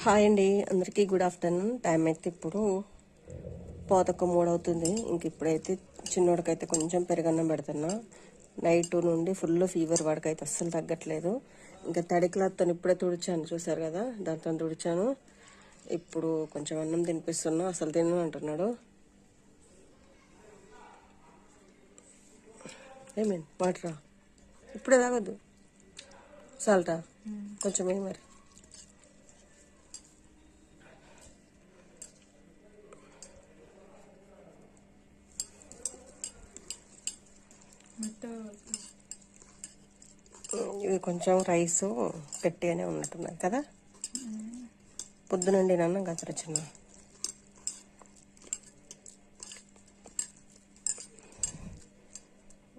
Hi అండి. అందరికీ good afternoon. Time అయితే ఇప్పుడు పోతొక్క మూడు అవుతుంది ఇంక ఇప్పుడైతే చిన్నోడికైతే కొంచెం పెరగన్నం పెడుతున్నా. నైట్ నుండి ఫుల్ ఫీవర్ వాడికైతే అస్సలు తగ్గట్లేదు. ఇంకా తడి క్లాత్తో ఇప్పుడే తుడిచాను. చూసారు కదా? దాంతో తుడిచాను. ఇప్పుడు కొంచెం అన్నం తినిపిస్తున్నా. అసలు తిను అంటున్నాడు. ఏమేం వాటరా ఇప్పుడే తాగొద్దు. సాల్టా? కొంచెం ఏ మరి. ఇది కొంచెం రైస్ గట్టిగానే ఉన్నట్టున్నది కదా? పొద్దునండి నాన్న గతర చిన్న.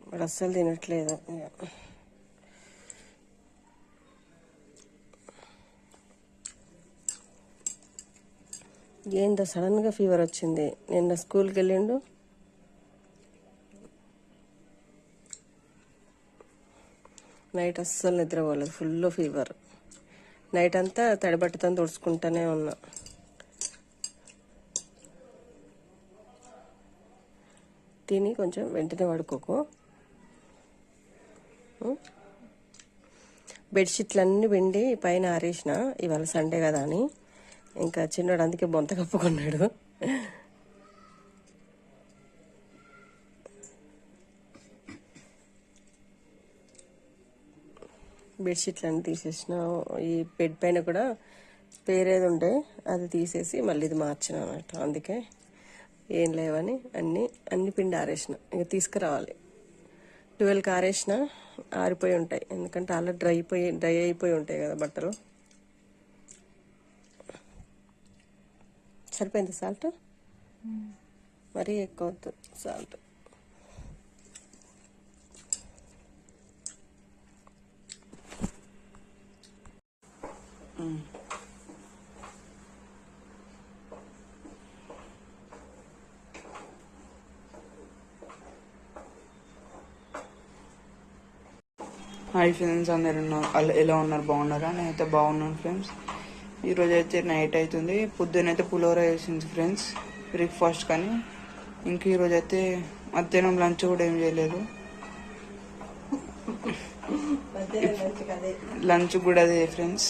వాడు అస్సలు తినట్లేదు. ఏందో సడన్గా ఫీవర్ వచ్చింది. నిన్న స్కూల్కి వెళ్ళిండు. నైట్ అస్సలు నిద్రపోలేదు ఫుల్ ఫీవర్ నైట్ అంతా తడిబట్టతో తుడుచుకుంటూనే ఉన్నా. తిని కొంచెం వెంటనే పడుకోకు. బెడ్షీట్లు అన్నీ పిండి పైన ఆరేసిన. ఇవాళ సండే కదా అని. ఇంకా చిన్నోడు అందుకే బొంత కప్పుకున్నాడు. బెడ్షీట్లు అన్నీ తీసేసిన ఈ బెడ్ పైన కూడా పేరేది ఉండే అది తీసేసి మళ్ళీ ఇది మార్చిన అన్నట్టు అందుకే ఏం లేవని అన్ని అన్ని పిండి ఆరేసిన. ఇక తీసుకురావాలి. ట్వెల్వ్కి ఆరేసిన ఆరిపోయి ఉంటాయి. ఎందుకంటే అలా డ్రై అయిపోయి డ్రై అయిపోయి ఉంటాయి కదా బట్టలు. సరిపోయింది సాల్ట్? మరీ ఎక్కువ సాల్ట్. హాయ్ ఫ్రెండ్స్ అందరు ఉన్నారు అలా ఎలా ఉన్నారు? బాగున్నారా? నేనైతే బాగున్నాను ఫ్రెండ్స్. ఈరోజు అయితే నైట్ అవుతుంది పొద్దునైతే పులిహోర వేసింది ఫ్రెండ్స్ బ్రేక్ఫాస్ట్ కానీ. ఇంక ఈరోజు అయితే మధ్యాహ్నం లంచ్ కూడా ఏం చేయలేదు. లంచ్ కూడా అదే ఫ్రెండ్స్.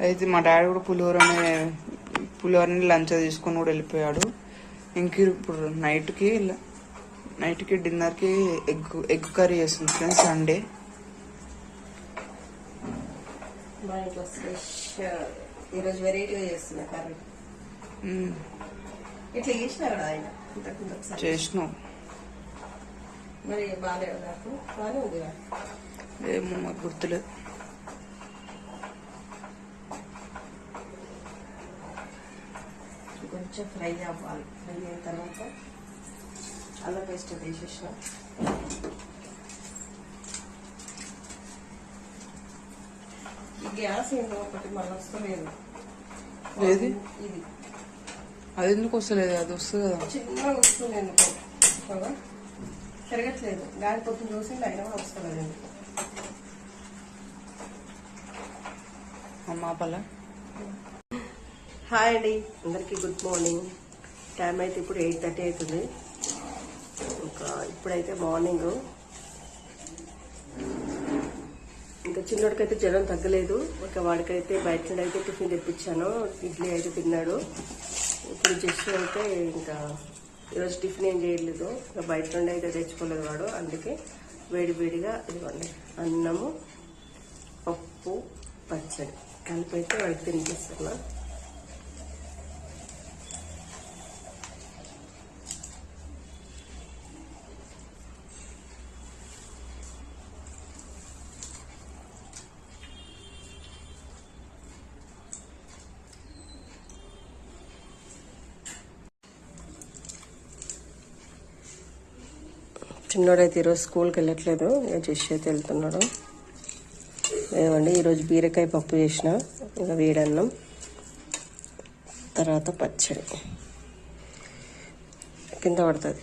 అయితే మా డాడీ కూడా పులిహోరనే పులిహోరని లంచ్ తీసుకొని కూడా వెళ్ళిపోయాడు. ఇంక ఇప్పుడు నైట్కి నైట్కి డిన్నర్కి ఎగ్ ఎగ్ కర్రీ చేస్తుంది ఫ్రెండ్స్ సండే. ఈరోజు వెరైటీగా చేస్తున్నా కర్రీ. మ్మ్. ఇట్లా చేసిన కదా ఆయన? ఇంతకుముందు ఒకసారి. చేసినాం. మరి బాగాలేదు నాకు? బాగానే ఉంది కదా? ఏమో మాకు గుర్తులేదు. కొంచెం ఫ్రై అవ్వాలి. ఫ్రై అయిన తర్వాత అల్లం పేస్ట్ వేసేసిన. ఈ గ్యాస్ ఏందో ఒకటి మళ్ళీ వస్తలేదు? ఇది. అది ఎందుకు వస్తలేదు? అది వస్తుంది కదా. చిన్నగా వస్తుంది ఎందుకో? తిరగట్లేదు గాలి పొద్దున చూసింది అయినా కూడా వస్తలేదు ఎందుకు. అమ్మా పల్ల హాయ్ అండి అందరికీ గుడ్ మార్నింగ్ టైం అయితే ఇప్పుడు ఎయిట్ థర్టీ అవుతుంది. ఇంకా ఇప్పుడైతే మార్నింగ్ ఇంకా చిన్నోడికైతే జ్వరం తగ్గలేదు. ఒక వాడికైతే బయట నుండి అయితే టిఫిన్ తెప్పించాను. ఇడ్లీ అయితే తిన్నాడు. ఇప్పుడు జస్ట్ అయితే ఇంకా ఈరోజు టిఫిన్ ఏం చేయలేదు. ఇంకా బయట నుండి అయితే తెచ్చుకోలేదు వాడు. అందుకే వేడి వేడిగా ఇదిగోండి అన్నము పప్పు పచ్చడి. కలిపి అయితే వాడికి తినిపిస్తున్నాను చిన్నోడైతే ఈరోజు స్కూల్కి వెళ్ళట్లేదు ఇంకా జస్ట్ అయితే వెళ్తున్నాడు. ఏమండి ఈరోజు బీరకాయ పప్పు చేసిన ఇంకా వేడన్నం తర్వాత పచ్చడి. కింద పడుతుంది.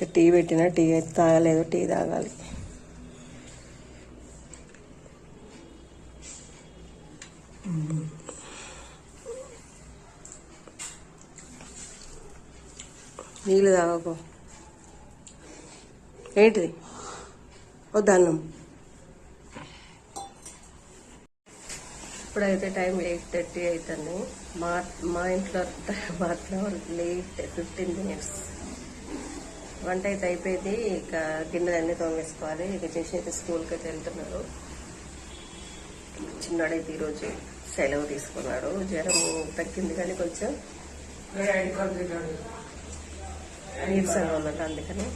ఇంకా టీ పెట్టిన టీ అయితే తాగలేదు టీ తాగాలి. నీళ్ళు తాగకు. ఏంటిది? వద్దన్నం ఇప్పుడైతే టైం ఎయిట్ థర్టీ అవుతుంది మా మా ఇంట్లో మా మాత్రం లేట్ ఫిఫ్టీన్ మినిట్స్. వంట అయితే అయిపోయింది. ఇక గిన్నెలన్నీ తోమేసుకోవాలి. ఇక చేసి అయితే స్కూల్కి అయితే వెళ్తున్నారు. చిన్నాడైతే ఈరోజు సెలవు తీసుకున్నాడు. జ్వరం తగ్గింది కానీ కొంచెం నీరసంగా ఉన్నట్టు అందుకని.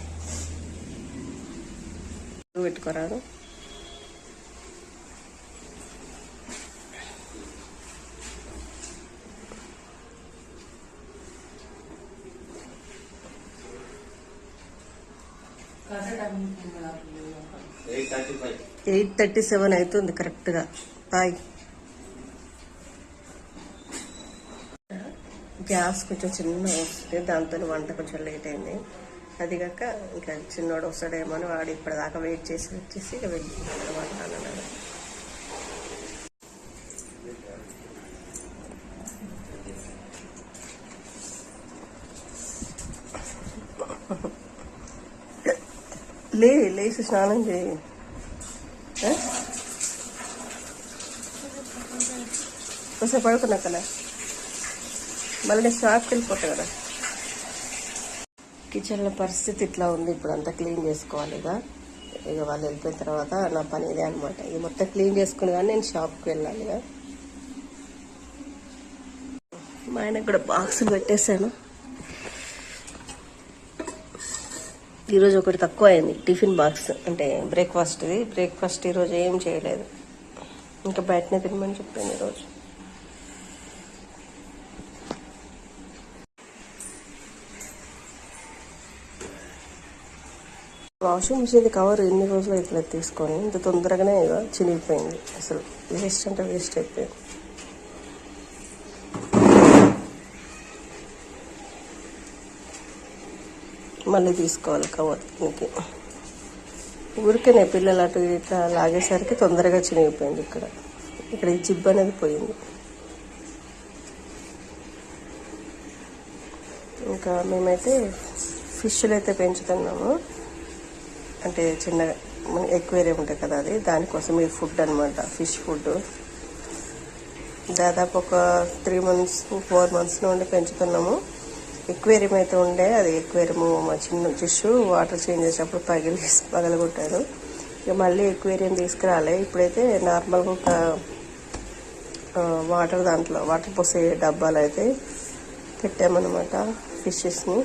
పెట్టుకోరాదు ఎయిట్ థర్టీ సెవెన్ అవుతుంది కరెక్ట్గా. బాయ్. గ్యాస్ కొంచెం చిన్న వస్తుంది దాంతో వంట కొంచెం లేట్ అయింది. అది కాక ఇంకా చిన్నోడు వస్తాడేమో అని వాడు ఇప్పటిదాకా వెయిట్ చేసి వచ్చేసి ఇక వెళ్ళి వంట అన్నాడు లే లేచి స్నానం చేయి. కొంచెం పడుకున్నా కదా మళ్ళీ నేను షాప్కి వెళ్ళిపోతా కదా. కిచెన్లో పరిస్థితి ఇట్లా ఉంది ఇప్పుడు అంతా క్లీన్ చేసుకోవాలి ఇక ఇక వాళ్ళు వెళ్ళిపోయిన తర్వాత నా పని ఇదే అనమాట ఇది మొత్తం క్లీన్ చేసుకుని కానీ నేను షాప్కి వెళ్ళాలి ఇక మా ఆయనకు కూడా బాక్సులు పెట్టేశాను. ఈరోజు ఒకటి తక్కువ అయింది టిఫిన్ బాక్స్ అంటే బ్రేక్ఫాస్ట్ది బ్రేక్ఫాస్ట్ ఈరోజు ఏం చేయలేదు. ఇంకా బయటనే తినమని చెప్పాను ఈరోజు. వాషింగ్ మిషన్ కవర్ ఎన్ని రోజులు ఇట్లా తీసుకొని. ఇంత తొందరగానే చినిగిపోయింది. అసలు వేస్ట్ అంటే వేస్ట్ అయిపోయింది. మళ్ళీ తీసుకోవాలి కవర్కి ఊరికే. ఊరికేనే పిల్లలు అటు ఇట్లా లాగేసరికి తొందరగా చినిగిపోయింది ఇక్కడ. ఇక్కడ ఈ జిబ్ అనేది పోయింది. ఇంకా మేమైతే ఫిష్లు అయితే పెంచుతున్నాము. అంటే చిన్న ఎక్వేరియం ఉంటుంది కదా అది. దానికోసం ఈ ఫుడ్ అనమాట ఫిష్ ఫుడ్. దాదాపు ఒక త్రీ మంత్స్ ఫోర్ మంత్స్ నుండి పెంచుతున్నాము. ఎక్వేరియం అయితే ఉండే అది ఎక్వేరియం మా చిన్న ఫిష్ వాటర్ చేంజ్ చేసేటప్పుడు పగిలి పగలగొట్టాడు. ఇక మళ్ళీ ఎక్వేరియం తీసుకురాలే. ఇప్పుడైతే నార్మల్గా ఒక వాటర్ దాంట్లో వాటర్ పోసే డబ్బాలు అయితే పెట్టామన్నమాట ఫిషెస్ని.